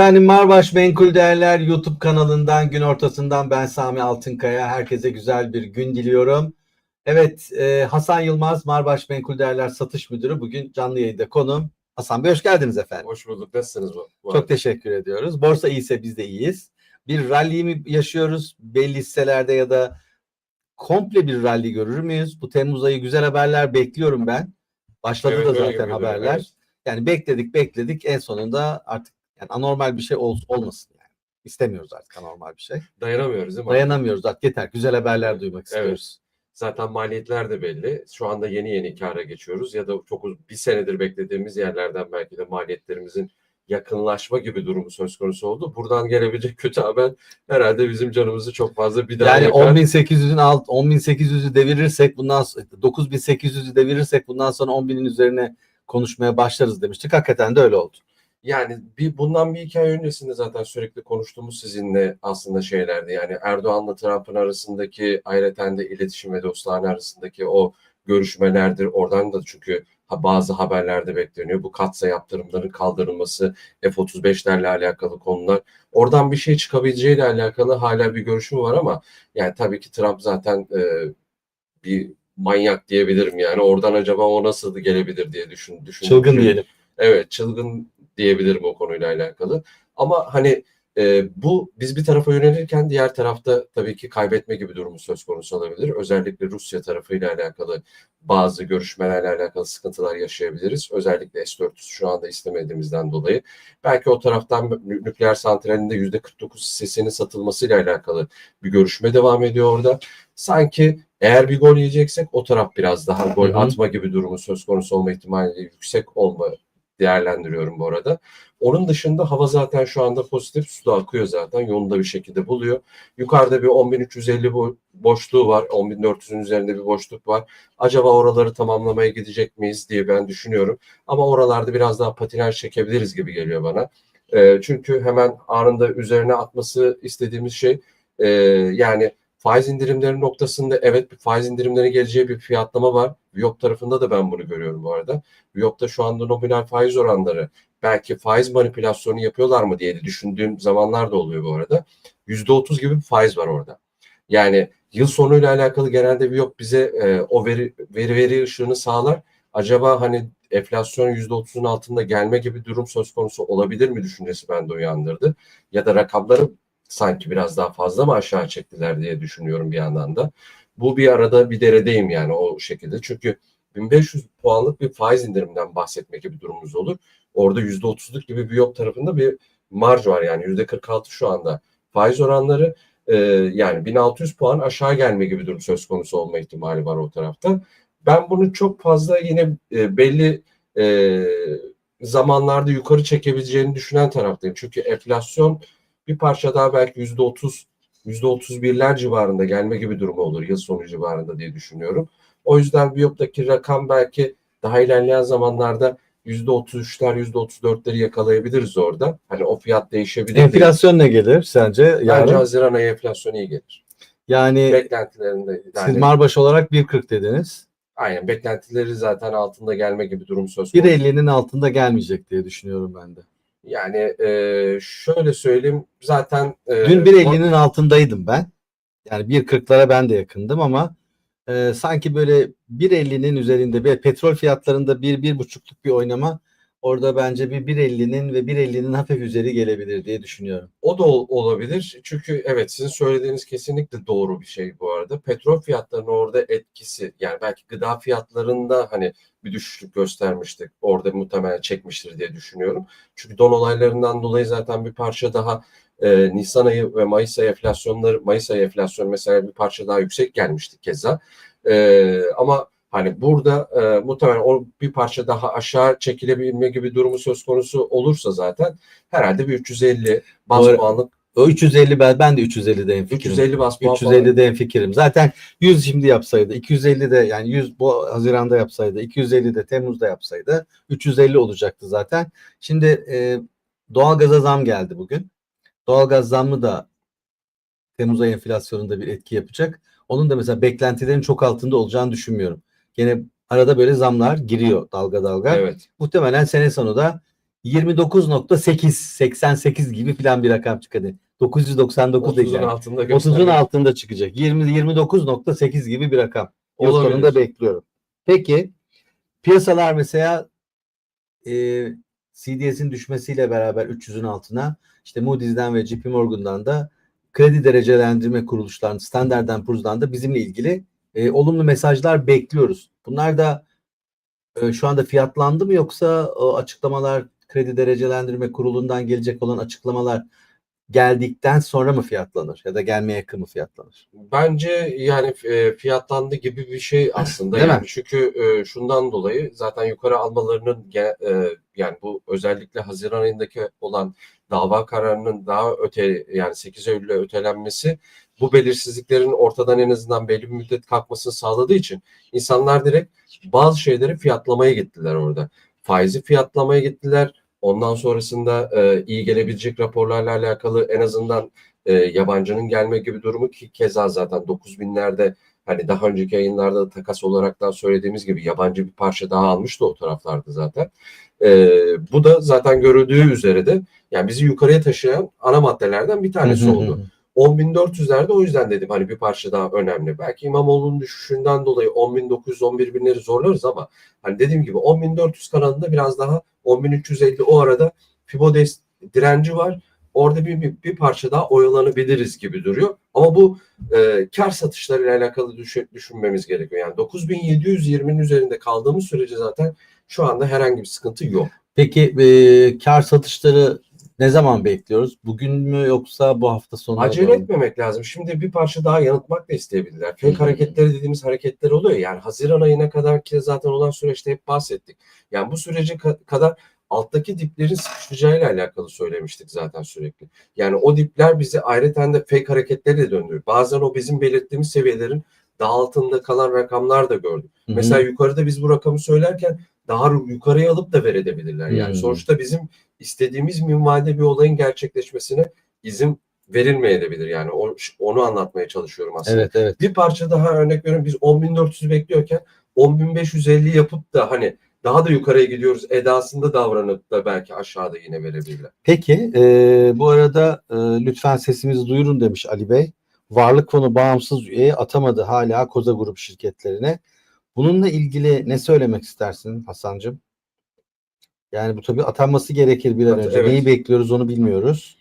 Efendim Marbaş Menkul Değerler YouTube kanalından gün ortasından ben Sami Altınkaya. Herkese güzel bir gün diliyorum. Evet e, Hasan Yılmaz Marbaş Menkul Değerler Satış Müdürü bugün canlı yayında konum. Hasan Bey hoş geldiniz efendim. Hoş bulduk. Nasılsınız bu? bu Çok teşekkür ediyoruz. Borsa iyiyse biz de iyiyiz. Bir rally mi yaşıyoruz belli hisselerde ya da komple bir rally görür müyüz? Bu Temmuz ayı güzel haberler bekliyorum ben. Başladı Evet, da zaten haberler. evet. Yani bekledik bekledik en sonunda artık yani anormal bir şey ol, olmasın yani. İstemiyoruz artık anormal bir şey. Dayanamıyoruz değil mi? Dayanamıyoruz artık yeter. Güzel haberler Evet, duymak evet. istiyoruz. Zaten maliyetler de belli. Şu anda yeni yeni kâra geçiyoruz ya da çok bir senedir beklediğimiz yerlerden belki de maliyetlerimizin yakınlaşma gibi durumu söz konusu oldu. Buradan gelebilecek kötü haber herhalde bizim canımızı çok fazla bir daha Yani yakar. 10.800'ün alt 10.800'ü devirirsek bundan sonra 9.800'ü devirirsek bundan sonra 10.000'in üzerine konuşmaya başlarız demiştik. Hakikaten de öyle oldu. Yani bir bundan bir iki ay öncesinde zaten sürekli konuştuğumuz sizinle aslında şeylerdi. Yani Erdoğan'la Trump'ın arasındaki ayrıca de iletişim ve dostane arasındaki o görüşmelerdir. Oradan da çünkü bazı haberlerde bekleniyor. Bu katsa yaptırımların kaldırılması, F-35'lerle alakalı konular. Oradan bir şey çıkabileceğiyle alakalı hala bir görüşüm var ama yani tabii ki Trump zaten e, bir manyak diyebilirim yani. Oradan acaba o nasıl gelebilir diye düşün, düşün Çılgın düşün- diyelim. Evet çılgın diyebilirim o konuyla alakalı. Ama hani e, bu biz bir tarafa yönelirken diğer tarafta tabii ki kaybetme gibi durumu söz konusu olabilir. Özellikle Rusya tarafıyla alakalı bazı görüşmelerle alakalı sıkıntılar yaşayabiliriz. Özellikle S-400 şu anda istemediğimizden dolayı. Belki o taraftan nü- nükleer santralinde %49 hissesinin satılmasıyla alakalı bir görüşme devam ediyor orada. Sanki eğer bir gol yiyeceksek o taraf biraz daha gol atma gibi durumu söz konusu olma ihtimali yüksek olma değerlendiriyorum bu arada. Onun dışında hava zaten şu anda pozitif. Su da akıyor zaten. Yolunda bir şekilde buluyor. Yukarıda bir 10.350 bo- boşluğu var. 10.400'ün üzerinde bir boşluk var. Acaba oraları tamamlamaya gidecek miyiz diye ben düşünüyorum. Ama oralarda biraz daha patinaj çekebiliriz gibi geliyor bana. Ee, çünkü hemen anında üzerine atması istediğimiz şey e, yani faiz indirimleri noktasında evet bir faiz indirimleri geleceği bir fiyatlama var. Viyop tarafında da ben bunu görüyorum bu arada. Viyop'ta şu anda nominal faiz oranları belki faiz manipülasyonu yapıyorlar mı diye de düşündüğüm zamanlar da oluyor bu arada. %30 gibi bir faiz var orada. Yani yıl sonuyla alakalı genelde Viyop bize e, o veri, veri veri ışığını sağlar. Acaba hani enflasyon %30'un altında gelme gibi durum söz konusu olabilir mi düşüncesi bende uyandırdı. Ya da rakamları sanki biraz daha fazla mı aşağı çektiler diye düşünüyorum bir yandan da. Bu bir arada bir deredeyim yani o şekilde. Çünkü 1500 puanlık bir faiz indiriminden bahsetme gibi durumumuz olur. Orada %30'luk gibi bir yok tarafında bir marj var yani %46 şu anda faiz oranları e, yani 1600 puan aşağı gelme gibi durum söz konusu olma ihtimali var o tarafta. Ben bunu çok fazla yine e, belli e, zamanlarda yukarı çekebileceğini düşünen taraftayım. Çünkü enflasyon bir parça daha belki %30 %31'ler civarında gelme gibi durumu olur yıl sonu civarında diye düşünüyorum. O yüzden Biyop'taki rakam belki daha ilerleyen zamanlarda %33'ler, %34'leri yakalayabiliriz orada. Hani o fiyat değişebilir. diye. Enflasyon ne gelir sence Bence yarın? Haziran ayı enflasyonu iyi gelir. Yani Beklentilerinde siz yani Marbaş olarak 1.40 dediniz. aynen beklentileri zaten altında gelme gibi durum söz konusu. 1.50'nin altında gelmeyecek diye düşünüyorum ben de. Yani e, şöyle söyleyeyim zaten e, Dün 1.50'nin altındaydım ben. Yani 1.40'lara ben de yakındım ama e, sanki böyle 1.50'nin üzerinde bir petrol fiyatlarında 1-1.5'luk bir oynama orada bence bir 1.50'nin ve 1.50'nin hafif üzeri gelebilir diye düşünüyorum. O da ol- olabilir. Çünkü evet sizin söylediğiniz kesinlikle doğru bir şey bu arada. Petrol fiyatlarının orada etkisi yani belki gıda fiyatlarında hani bir düşüşlük göstermiştik. Orada muhtemelen çekmiştir diye düşünüyorum. Çünkü don olaylarından dolayı zaten bir parça daha e, Nisan ayı ve Mayıs ayı enflasyonları Mayıs ayı enflasyon mesela bir parça daha yüksek gelmişti keza. E, ama hani burada e, muhtemelen o bir parça daha aşağı çekilebilme gibi durumu söz konusu olursa zaten herhalde bir 350 bas Doğru. puanlık O 350 ben, ben de 350'deyim fikrim. 350 bas puan 350'de fikrim. Zaten 100 şimdi yapsaydı, 250 de yani 100 bu Haziran'da yapsaydı, 250 de Temmuz'da yapsaydı 350 olacaktı zaten. Şimdi e, doğalgaza zam geldi bugün. Doğalgaz zammı da Temmuz ayı enflasyonunda bir etki yapacak. Onun da mesela beklentilerin çok altında olacağını düşünmüyorum. Gene arada böyle zamlar giriyor dalga dalga. Evet. Muhtemelen sene sonu da 29.8 88 gibi filan bir rakam çıkadı. 999 değil 30'un yani. altında 30'un göstermiş. altında çıkacak. 20 29.8 gibi bir rakam. Yıl sonunda bekliyorum. Peki piyasalar mesela e, CDS'in düşmesiyle beraber 300'ün altına işte Moody's'den ve JP Morgan'dan da kredi derecelendirme kuruluşlarının Standard Poor's'dan da bizimle ilgili e, olumlu mesajlar bekliyoruz. Bunlar da e, şu anda fiyatlandı mı yoksa o açıklamalar kredi derecelendirme kurulundan gelecek olan açıklamalar geldikten sonra mı fiyatlanır ya da gelmeye yakın mı fiyatlanır? Bence yani fiyatlandı gibi bir şey aslında Değil mi? yani çünkü e, şundan dolayı zaten yukarı almalarının yani bu özellikle Haziran ayındaki olan dava kararının daha öte yani 8 Eylül'e ötelenmesi bu belirsizliklerin ortadan en azından belli bir müddet kalkmasını sağladığı için insanlar direkt bazı şeyleri fiyatlamaya gittiler orada. Faizi fiyatlamaya gittiler. Ondan sonrasında e, iyi gelebilecek raporlarla alakalı en azından e, yabancının gelme gibi durumu ki keza zaten 9000'lerde hani daha önceki yayınlarda da takas olaraktan söylediğimiz gibi yabancı bir parça daha almıştı o taraflarda zaten. E, bu da zaten görüldüğü üzere de yani bizi yukarıya taşıyan ana maddelerden bir tanesi Hı hı oldu. Hı. 10.400'lerde o yüzden dedim hani bir parça daha önemli. Belki İmamoğlu'nun düşüşünden dolayı 10.900 11 binleri zorlarız ama hani dediğim gibi 10.400 kanalında biraz daha 10.350 o arada Fibo direnci var. Orada bir, bir, bir parça daha oyalanabiliriz gibi duruyor. Ama bu e, kar satışlarıyla alakalı düşün, düşünmemiz gerekiyor. Yani 9720'nin üzerinde kaldığımız sürece zaten şu anda herhangi bir sıkıntı yok. Peki e, kar satışları ne zaman bekliyoruz? Bugün mü yoksa bu hafta sonu? Acele etmemek lazım. Şimdi bir parça daha yanıltmak da isteyebilirler. Fake hı. hareketleri dediğimiz hareketler oluyor. Yani Haziran ayına kadar ki zaten olan süreçte hep bahsettik. Yani bu sürece ka- kadar alttaki diplerin sıkışacağıyla alakalı söylemiştik zaten sürekli. Yani o dipler bizi ayrıca de fake hareketleri de döndürüyor. Bazen o bizim belirttiğimiz seviyelerin daha altında kalan rakamlar da gördük. Hı hı. Mesela yukarıda biz bu rakamı söylerken daha yukarıya alıp da verebilirler. Yani Hmm. sonuçta bizim istediğimiz minvalde bir olayın gerçekleşmesine izin verilmeyebilir. Yani onu anlatmaya çalışıyorum aslında. Evet evet. Bir parça daha örnek veriyorum biz 10.400 bekliyorken 10.550 yapıp da hani daha da yukarıya gidiyoruz edasında davranıp da belki aşağıda yine verebilirler. Peki e, bu arada e, lütfen sesimizi duyurun demiş Ali Bey. Varlık fonu bağımsız üye atamadı hala Koza Grup şirketlerine. Bununla ilgili ne söylemek istersin Hasan'cığım? Yani bu tabii atanması gerekir bir an önce. evet. Neyi bekliyoruz onu bilmiyoruz.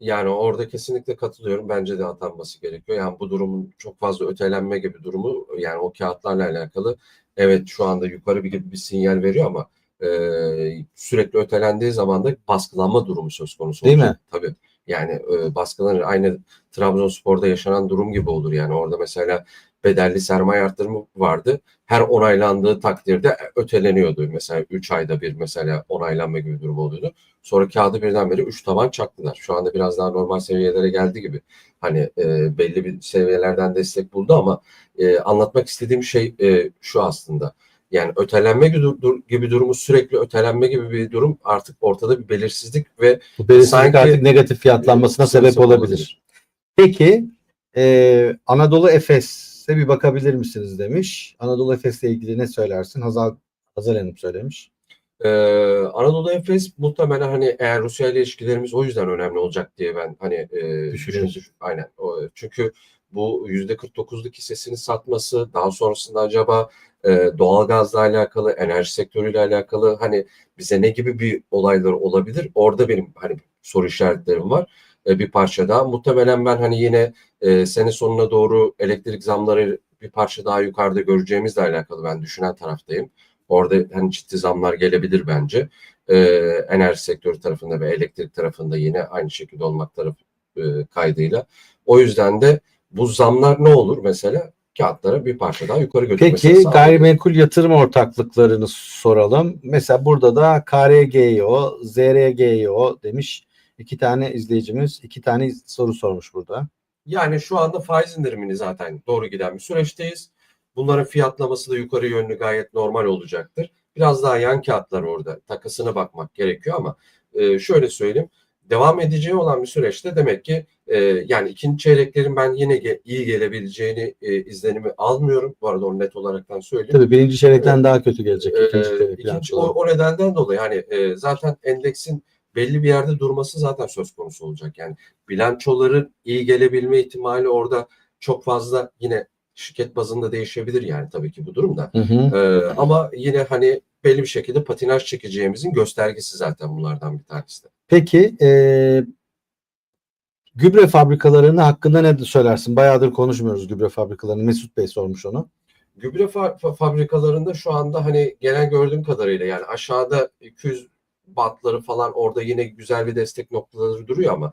Yani orada kesinlikle katılıyorum. Bence de atanması gerekiyor. Yani bu durumun çok fazla ötelenme gibi durumu yani o kağıtlarla alakalı evet şu anda yukarı bir gibi bir sinyal veriyor ama e, sürekli ötelendiği zaman da baskılanma durumu söz konusu Değil olacak. mi? Tabii. Yani e, baskılanır. Aynı Trabzonspor'da yaşanan durum gibi olur. Yani orada mesela bedelli sermaye arttırımı vardı. Her onaylandığı takdirde öteleniyordu. Mesela 3 ayda bir mesela onaylanma gibi bir durum oluyordu. Sonra kağıdı birdenbire 3 taban çaktılar. Şu anda biraz daha normal seviyelere geldi gibi. Hani e, belli bir seviyelerden destek buldu ama e, anlatmak istediğim şey e, şu aslında. Yani ötelenme gibi, dur- gibi durumu sürekli ötelenme gibi bir durum artık ortada bir belirsizlik ve Bu belirsizlik Sanki- artık negatif fiyatlanmasına sebep olabilir. olabilir. Peki e, Anadolu Efes'e bir bakabilir misiniz demiş. Anadolu Efes'le ilgili ne söylersin? Hazal, Hazal Hanım söylemiş. Ee, Anadolu Efes muhtemelen hani eğer Rusya ile ilişkilerimiz o yüzden önemli olacak diye ben hani e, Düşünüyorsun. düşündüm. Aynen. O, çünkü bu %49'luk hissesini satması daha sonrasında acaba e, doğalgazla alakalı, enerji sektörüyle alakalı hani bize ne gibi bir olaylar olabilir? Orada benim hani soru işaretlerim var. E, bir parça daha. Muhtemelen ben hani yine e, sene sonuna doğru elektrik zamları bir parça daha yukarıda göreceğimizle alakalı ben düşünen taraftayım. Orada hani ciddi zamlar gelebilir bence. Ee, enerji sektörü tarafında ve elektrik tarafında yine aynı şekilde olmak tarafı e, kaydıyla. O yüzden de bu zamlar ne olur mesela? Kağıtlara bir parça daha yukarı götürmesini Peki gayrimenkul yatırım ortaklıklarını soralım. Mesela burada da KRGO, ZRGO demiş. İki tane izleyicimiz iki tane soru sormuş burada. Yani şu anda faiz indirimini zaten doğru giden bir süreçteyiz. Bunların fiyatlaması da yukarı yönlü gayet normal olacaktır. Biraz daha yan kağıtlar orada takasına bakmak gerekiyor ama e, şöyle söyleyeyim. devam edeceği olan bir süreçte demek ki e, yani ikinci çeyreklerin ben yine ge- iyi gelebileceğini e, izlenimi almıyorum. Bu arada onu net olaraktan söyleyeyim. Tabii birinci çeyrekten daha kötü gelecek ikinci çeyrek. ikinci, o, o nedenden dolayı hani e, zaten endeksin belli bir yerde durması zaten söz konusu olacak. Yani bilançoların iyi gelebilme ihtimali orada çok fazla yine şirket bazında değişebilir yani tabii ki bu durumda. Hı hı. Ee, ama yine hani belli bir şekilde patinaj çekeceğimizin göstergesi zaten bunlardan bir tanesi de. Peki e, gübre fabrikalarının hakkında ne söylersin? Bayağıdır konuşmuyoruz gübre fabrikalarını. Mesut Bey sormuş onu. Gübre fa- fa- fabrikalarında şu anda hani gelen gördüğüm kadarıyla yani aşağıda 200 batları falan orada yine güzel bir destek noktaları duruyor ama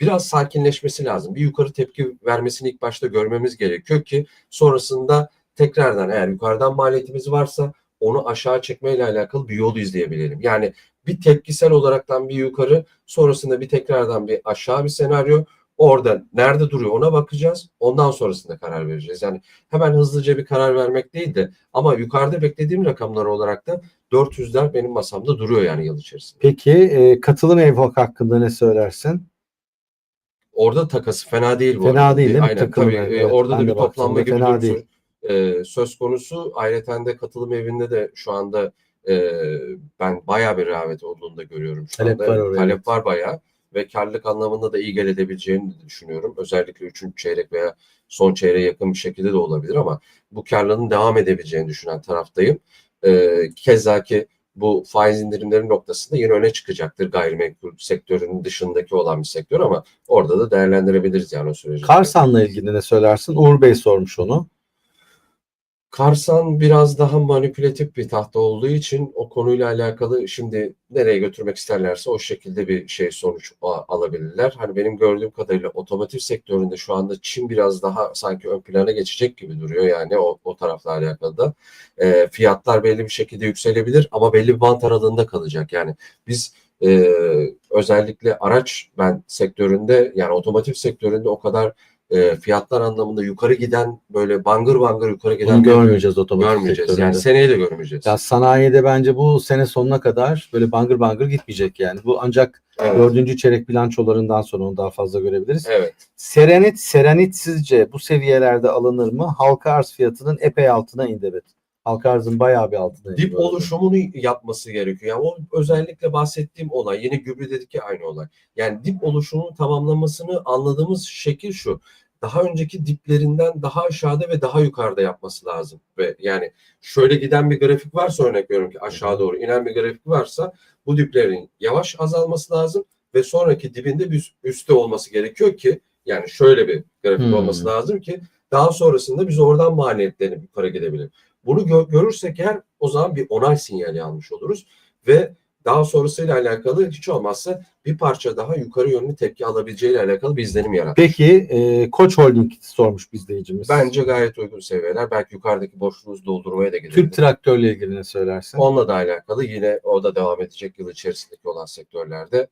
biraz sakinleşmesi lazım. Bir yukarı tepki vermesini ilk başta görmemiz gerekiyor ki sonrasında tekrardan eğer yukarıdan maliyetimiz varsa onu aşağı çekmeyle alakalı bir yol izleyebilelim. Yani bir tepkisel olaraktan bir yukarı sonrasında bir tekrardan bir aşağı bir senaryo orada nerede duruyor ona bakacağız. Ondan sonrasında karar vereceğiz. Yani hemen hızlıca bir karar vermek değil de ama yukarıda beklediğim rakamlar olarak da 400'ler benim masamda duruyor yani yıl içerisinde. Peki e, katılım evhak hakkında ne söylersin? Orada takası fena değil bu Fena arada. değil değil mi? Aynen Takılım tabii. e, evet, orada da bir toplanma gibi fena durum e, söz konusu. Ayrıca de katılım evinde de şu anda e, ben bayağı bir rağbet olduğunu da görüyorum. Şu Talep anda. var oraya, Talep var bayağı ve karlılık anlamında da iyi gelebileceğini de düşünüyorum. Özellikle 3. çeyrek veya son çeyreğe yakın bir şekilde de olabilir ama bu karlılığın devam edebileceğini düşünen taraftayım. E, keza ki bu faiz indirimleri noktasında yine öne çıkacaktır gayrimenkul sektörünün dışındaki olan bir sektör ama orada da değerlendirebiliriz yani o süreci. Karsan'la ilgili ne söylersin? Uğur Bey sormuş onu. Karsan biraz daha manipülatif bir tahta olduğu için o konuyla alakalı şimdi nereye götürmek isterlerse o şekilde bir şey sonuç alabilirler. Hani benim gördüğüm kadarıyla otomotiv sektöründe şu anda Çin biraz daha sanki ön plana geçecek gibi duruyor yani o, o tarafla alakalı da. E, fiyatlar belli bir şekilde yükselebilir ama belli bir bant aralığında kalacak. Yani biz e, özellikle araç ben sektöründe yani otomotiv sektöründe o kadar e, fiyatlar anlamında yukarı giden böyle bangır bangır yukarı giden Bunu görmeyeceğiz otomotiv görmeyeceğiz. sektöründe. Yani seneye de görmeyeceğiz. Ya sanayide bence bu sene sonuna kadar böyle bangır bangır gitmeyecek yani. Bu ancak evet. dördüncü çeyrek bilançolarından sonra onu daha fazla görebiliriz. evet. Serenit, Serenit sizce bu seviyelerde alınır mı? Halka arz fiyatının epey altına indi evet. Halka arzın bayağı bir altına indi. Dip oluşumunu yapması gerekiyor. Yani o özellikle bahsettiğim olay yine gübre dedik ki aynı olay. Yani dip oluşumunun tamamlamasını anladığımız şekil şu. Daha önceki diplerinden daha aşağıda ve daha yukarıda yapması lazım. Ve yani şöyle giden bir grafik varsa örnek veriyorum ki aşağı doğru inen bir grafik varsa bu diplerin yavaş azalması lazım ve sonraki dibinde bir üstte olması gerekiyor ki yani şöyle bir grafik Hmm. olması lazım ki daha sonrasında biz oradan maliyetlenip yukarı gidebilelim. Bunu gö- görürsek eğer o zaman bir onay sinyali almış oluruz ve daha sonrasıyla alakalı hiç olmazsa bir parça daha yukarı yönlü tepki alabileceğiyle alakalı bir izlenim yaratır. Peki e, Koç Holding sormuş izleyicimiz. Bence gayet uygun seviyeler. Belki yukarıdaki boşluğumuzu doldurmaya da gidebilir. Türk traktörle ilgili ne söylersin? Onunla da alakalı yine o da devam edecek yıl içerisindeki olan sektörlerde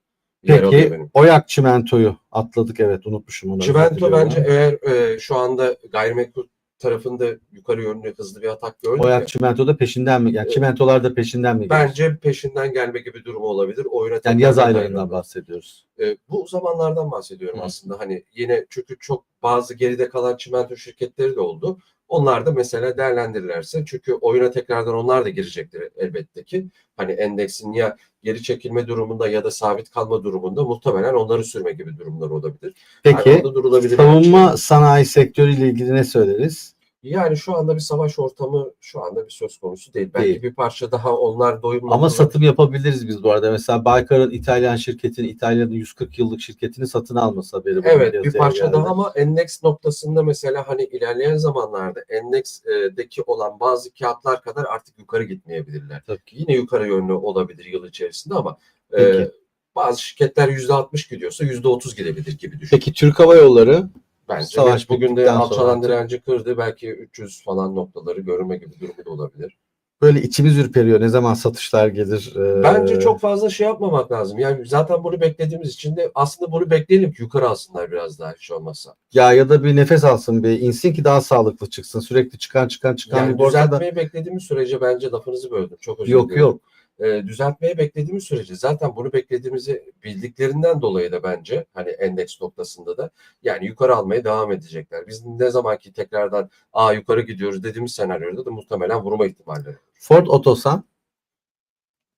Peki. Oyak Çimento'yu atladık evet unutmuşum onu. Çimento bence eğer e, şu anda gayrimenkul tarafında yukarı yönlü hızlı bir atak gördük. ya. Oyak Çimento da peşinden mi? Yani Evet. çimentolar da peşinden mi? Bence peşinden gelme gibi durumu olabilir. Oyuna yani yaz aylarından bahsediyoruz. E, bu zamanlardan bahsediyorum Hı. aslında. Hani yine çünkü çok bazı geride kalan çimento şirketleri de oldu. Onlar da mesela değerlendirirlerse çünkü oyuna tekrardan onlar da girecektir elbette ki. Hani endeksin ya geri çekilme durumunda ya da sabit kalma durumunda muhtemelen onları sürme gibi durumlar olabilir. Peki Yani savunma bence. sanayi sektörüyle ilgili ne söyleriz? Yani şu anda bir savaş ortamı şu anda bir söz konusu değil. Belki Değil. bir parça daha onlar doyum Ama satım yapabiliriz biz bu arada. Mesela Baykar'ın İtalyan şirketini, İtalya'nın 140 yıllık şirketini satın alması haberi. Evet bir parça geldi. daha ama endeks noktasında mesela hani ilerleyen zamanlarda endeksteki olan bazı kağıtlar kadar artık yukarı gitmeyebilirler. Tabii ki. Yine yukarı yönlü olabilir yıl içerisinde ama e, Peki. bazı şirketler %60 gidiyorsa %30 gidebilir gibi düşün. Peki Türk Hava Yolları Bence savaş bugün de alçalan direnci kırdı. Belki 300 falan noktaları görme gibi durumu da olabilir. böyle içimiz ürperiyor. Ne zaman satışlar gelir? Ee, Bence çok fazla şey yapmamak lazım. Yani zaten bunu beklediğimiz için de aslında bunu bekleyelim ki yukarı alsınlar biraz daha hiç olmazsa. ya ya da bir nefes alsın bir insin ki daha sağlıklı çıksın. Sürekli çıkan çıkan çıkan Yani bir düzeltmeyi beklediğimiz sürece bence lafınızı böldüm. Çok özür yok diliyorum. yok. E, düzeltmeyi beklediğimiz sürece zaten bunu beklediğimizi bildiklerinden dolayı da bence hani endeks noktasında da yani yukarı almaya devam edecekler. Biz ne zamanki tekrardan aa yukarı gidiyoruz dediğimiz senaryoda da muhtemelen vurma ihtimalleri. Ford Otosan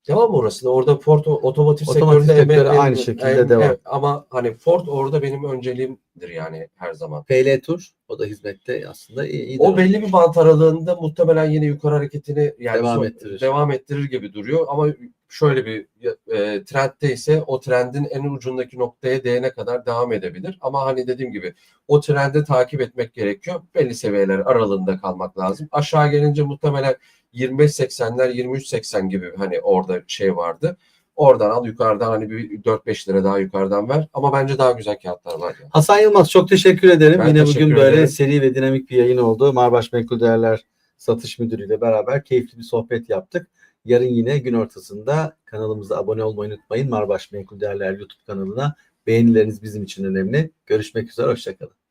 Devam orası da orada Ford otomotiv, Otomotiv sektöründe sektörü aynı şekilde em- devam. em- ama hani Ford orada benim önceliğimdir yani her zaman. PL Tur o da hizmette aslında iyi. iyi O belli bir bant aralığında muhtemelen yine yukarı hareketini yani Devam son- ettirir. devam ettirir gibi duruyor ama şöyle bir e, trendde ise o trendin en ucundaki noktaya değene kadar devam edebilir. Ama hani dediğim gibi o trendi takip etmek gerekiyor. Belli seviyeler aralığında kalmak lazım. Aşağı gelince muhtemelen 25.80'ler 23.80 gibi hani orada şey vardı. Oradan al yukarıdan hani bir 4-5 lira daha yukarıdan ver. Ama bence daha güzel kağıtlar var ya. Hasan Yılmaz çok teşekkür ederim. Ben Yine teşekkür bugün böyle ederim. seri ve dinamik bir yayın oldu. Marbaş Menkul Değerler Satış Müdürü ile beraber keyifli bir sohbet yaptık. Yarın yine gün ortasında kanalımıza abone olmayı unutmayın. Marbaş Menkul Değerler YouTube kanalına beğenileriniz bizim için önemli. Görüşmek üzere, hoşçakalın.